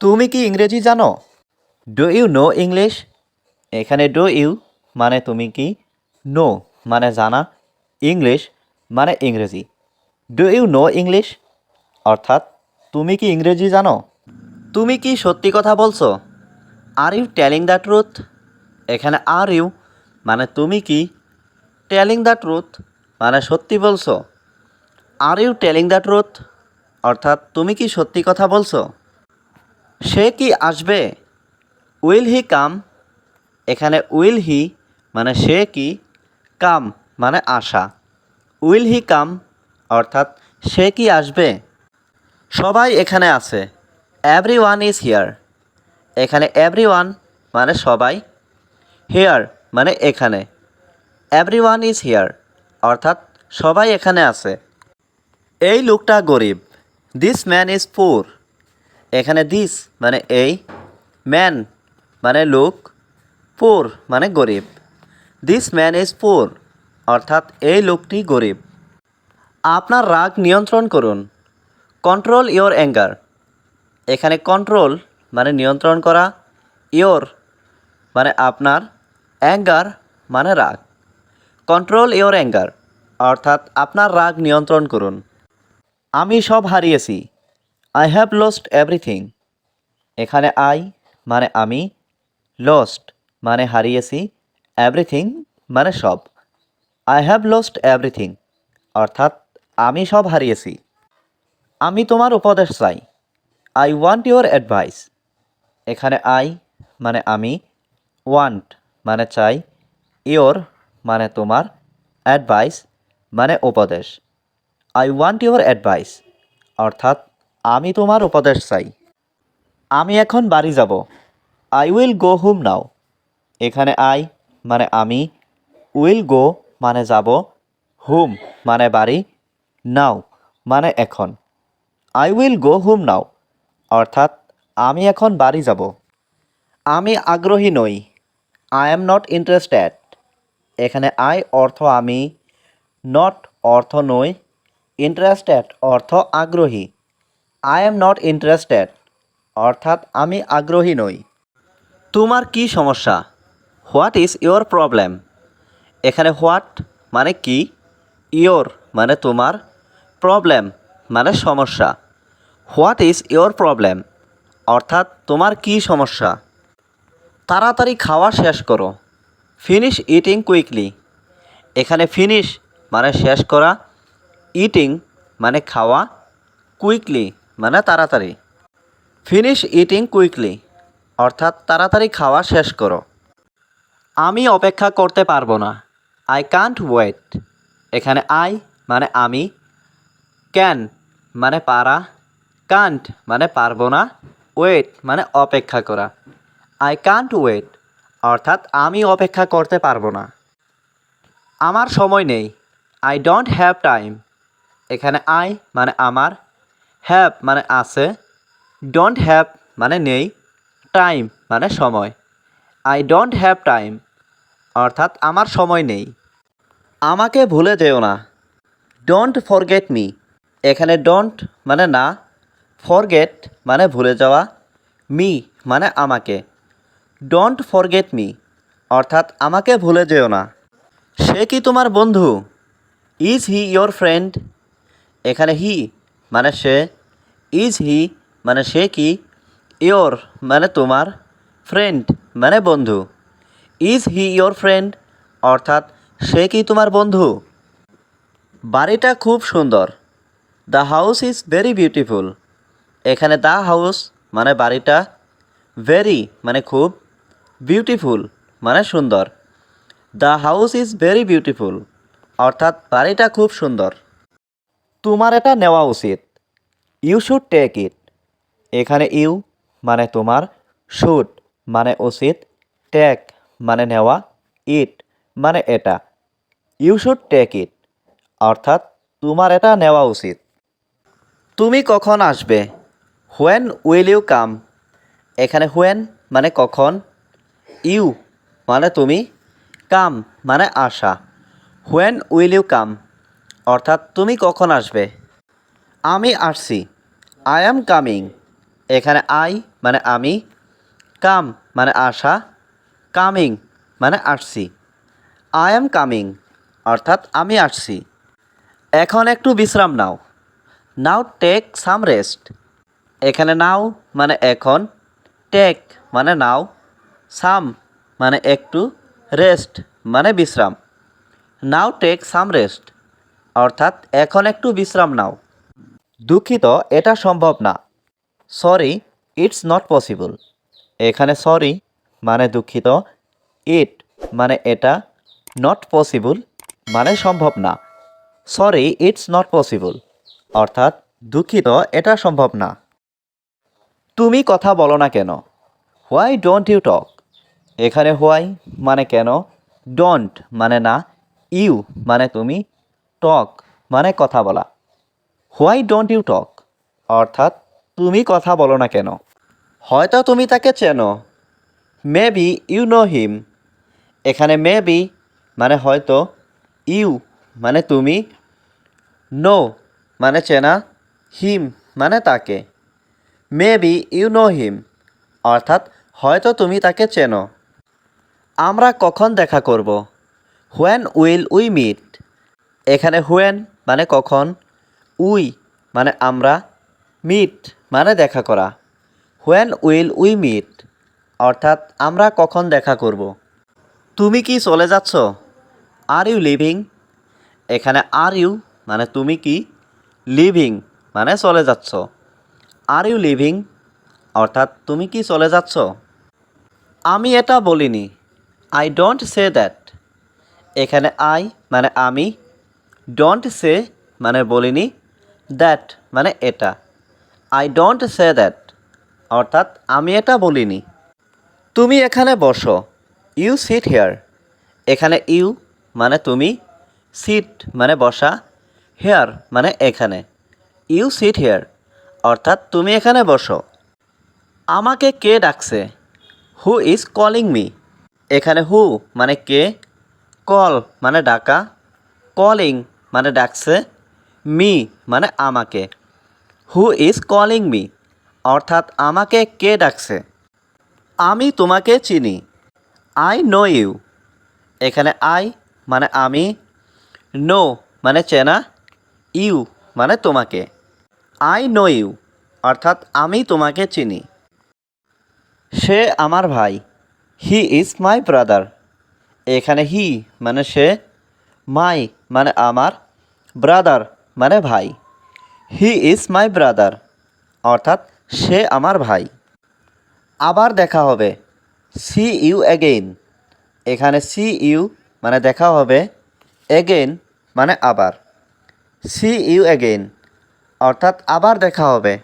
তুমি কি ইংরেজি জানো? ডু ইউ নো ইংলিশ এখানে ডু ইউ মানে তুমি কি? নো মানে জানা। ইংলিশ মানে ইংরেজি। ডু ইউ নো ইংলিশ অর্থাৎ, তুমি কি ইংরেজি জানো? তুমি কি সত্যি কথা বলছো? Are you telling the truth এখানে আর ইউ মানে তুমি কি? টেলিং দ্য ট্রুথ মানে সত্যি বলছো। Are you telling the truth অর্থাৎ, তুমি কি সত্যি কথা বলছো? সে কি আসবে? উইল হি কাম এখানে উইল হি মানে সে কি? কাম মানে আসা। উইল হি কাম অর্থাৎ সে কি আসবে? সবাই এখানে আছে। এভরি ওয়ান ইজ হিয়ার এখানে এভরি ওয়ান মানে সবাই। হিয়ার মানে এখানে। এভরি ওয়ান ইজ হিয়ার অর্থাৎ সবাই এখানে আছে। এই লোকটা গরিব। দিস ম্যান ইজ পুর এখানে দিস মানে এই ম্যান মানে লোক পুর মানে গরিব। দিস ম্যান ইজ পুর অর্থাৎ এই লোকটি গরিব। আপনার রাগ নিয়ন্ত্রণ করুন। কন্ট্রোল ইওর অ্যাঙ্গার এখানে কন্ট্রোল মানে নিয়ন্ত্রণ করা ইয়োর মানে আপনার অ্যাঙ্গার মানে রাগ। কন্ট্রোল ইওর অ্যাঙ্গার অর্থাৎ আপনার রাগ নিয়ন্ত্রণ করুন। আমি সব হারিয়েছি। আই হ্যাভ লস্ট এভরিথিং এখানে আই মানে আমি লস্ট মানে হারিয়েছি এভরিথিং মানে সব। আই হ্যাভ লস্ট এভরিথিং অর্থাৎ আমি সব হারিয়েছি। আমি তোমার উপদেশ চাই। আই ওয়ান্ট ইউর অ্যাডভাইস এখানে আই মানে আমি ওয়ান্ট মানে চাই ইওর মানে তোমার অ্যাডভাইস মানে উপদেশ। আই ওয়ান্ট ইউর অ্যাডভাইস অর্থাৎ আমি তোমার উপদেশ চাই। আমি এখন বাড়ি যাব। I will go home now এখানে আই মানে আমি। উইল গো মানে যাব। হোম মানে বাড়ি। নাও মানে এখন। I will go home now অর্থাৎ আমি এখন বাড়ি যাব। আমি আগ্রহী নই। আই এম নট ইন্টারেস্টেড এখানে আই অর্থ আমি। নট অর্থ নই। ইন্টারেস্টেড অর্থ আগ্রহী। আই এম নট ইন্টারেস্টেড অর্থাৎ আমি আগ্রহী নই। তোমার কি সমস্যা? হোয়াট ইজ ইয়োর প্রবলেম এখানে হোয়াট মানে কি? ইয়োর মানে তোমার। প্রবলেম মানে সমস্যা। হোয়াট ইজ ইয়োর প্রবলেম অর্থাৎ তোমার কি সমস্যা? তাড়াতাড়ি খাওয়া শেষ করো। ফিনিশ ইটিং কুইকলি এখানে ফিনিশ মানে শেষ করা। ইটিং মানে খাওয়া। কুইকলি মানে তাড়াতাড়ি। ফিনিশ ইটিং কুইকলি অর্থাৎ তাড়াতাড়ি খাওয়া শেষ করো। আমি অপেক্ষা করতে পারব না। আই কান্ট ওয়েট এখানে আই মানে আমি। ক্যান মানে পারা। কান্ট মানে পারব না। ওয়েট মানে অপেক্ষা করা। আই কান্ট ওয়েট অর্থাৎ আমি অপেক্ষা করতে পারব না। আমার সময় নেই। আই ডোন্ট হ্যাভ টাইম এখানে আই মানে আমার। হ্যাভ মানে আছে ডোন্ট হ্যাভ মানে নেই টাইম মানে সময়। আই ডোন্ট হ্যাভ টাইম অর্থাৎ আমার সময় নেই। আমাকে ভুলে যেও না। ডোন্ট ফরগেট মি এখানে ডোন্ট মানে না ফরগেট মানে ভুলে যাওয়া মি মানে আমাকে। ডোন্ট ফরগেট মি অর্থাৎ আমাকে ভুলে যেও না। সে কি তোমার বন্ধু? ইজ হি ইয়োর ফ্রেন্ড এখানে হি মানে সে ইজ হি মানে সে কি? ইয়োর মানে তোমার ফ্রেন্ড মানে বন্ধু। ইজ হি ইয়োর ফ্রেন্ড অর্থাৎ সে কি তোমার বন্ধু? বাড়িটা খুব সুন্দর। The house is very beautiful. এখানে দ্য হাউস মানে বাড়িটা ভেরি মানে খুব বিউটিফুল মানে সুন্দর। The house is very beautiful অর্থাৎ বাড়িটা খুব সুন্দর। তোমার এটা নেওয়া উচিত। ইউ শুড টেক ইট এখানে ইউ মানে তোমার শুড মানে উচিত টেক মানে নেওয়া ইট মানে এটা। ইউ শুড টেক ইট অর্থাৎ তোমার এটা নেওয়া উচিত। তুমি কখন আসবে? হোয়েন উইল ইউ কাম এখানে হোয়েন মানে কখন? ইউ মানে তুমি কাম মানে আসা। হোয়েন উইল ইউ কাম অর্থাৎ তুমি কখন আসবে? আমি আসছি। আই অ্যাম কামিং এখানে আই মানে আমি। কাম মানে আসা। কামিং মানে আসছি। আই এম কামিং অর্থাৎ আমি আসছি। এখন একটু বিশ্রাম নাও। নাও টেক সাম রেস্ট এখানে নাও মানে এখন। টেক মানে নাও সাম মানে একটু রেস্ট মানে বিশ্রাম। নাও টেক সাম রেস্ট অর্থাৎ এখন একটু বিশ্রাম নাও। দুঃখিত, এটা সম্ভব না। সরি ইটস নট পসিবল এখানে সরি মানে দুঃখিত ইট মানে এটা নট পসিবল মানে সম্ভব না। সরি ইটস নট পসিবল অর্থাৎ, দুঃখিত, এটা সম্ভব না। তুমি কথা বলো না কেন? হোয়াই ডোন্ট ইউ টক এখানে হোয়াই মানে কেন? ডোন্ট মানে না। ইউ মানে তুমি। টক মানে কথা বলা। Why don't you talk? অর্থাৎ, তুমি কথা বলো না কেন? হয়তো তুমি তাকে চেনো। Maybe you know him. এখানে মে বি মানে হয়তো, ইউ মানে তুমি। নো মানে চেনা। হিম মানে তাকে। Maybe you know him. অর্থাৎ, হয়তো তুমি তাকে চেনো। আমরা কখন দেখা করব? When will we meet. এখানে হোয়েন মানে কখন? উই মানে আমরা, মিট মানে দেখা করা। হোয়েন উইল উই মিট, অর্থাৎ আমরা কখন দেখা করব। তুমি কি চলে যাচ্ছ? Are you leaving? এখানে আর ইউ মানে তুমি কি? লিভিং মানে চলে যাচ্ছ। Are you leaving? অর্থাৎ তুমি কি চলে যাচ্ছ? আমি এটা বলিনি। I don't say that. এখানে আই মানে আমি, ডোন্ট সে মানে বলিনি। দ্যাট মানে এটা। আই ডোন্ট সে দ্যাট অর্থাৎ আমি এটা বলিনি। তুমি এখানে বসো। ইউ সিট হেয়ার এখানে ইউ মানে তুমি সিট মানে বসা। হেয়ার মানে এখানে। ইউ সিট হেয়ার অর্থাৎ তুমি এখানে বসো। আমাকে কে ডাকছে? হু ইজ কলিং মি এখানে হু মানে কে? কল মানে ডাকা। কলিং মানে ডাকছে। মি মানে আমাকে। হু ইজ কলিং মি অর্থাৎ আমাকে কে ডাকছে? আমি তোমাকে চিনি। আই নো ইউ এখানে আই মানে আমি। নো মানে চেনা। ইউ মানে তোমাকে। আই নো ইউ অর্থাৎ আমি তোমাকে চিনি। সে আমার ভাই। হি ইজ মাই ব্রাদার এখানে হি মানে সে। মাই মানে আমার। ব্রাদার মানে ভাই। হি ইজ মাই ব্রাদার অর্থাৎ সে আমার ভাই। আবার দেখা হবে সি ইউ অ্যাগেইন এখানে সি ইউ মানে দেখা হবে এগেইন মানে আবার। সি ইউ অ্যাগেইন অর্থাৎ আবার দেখা হবে।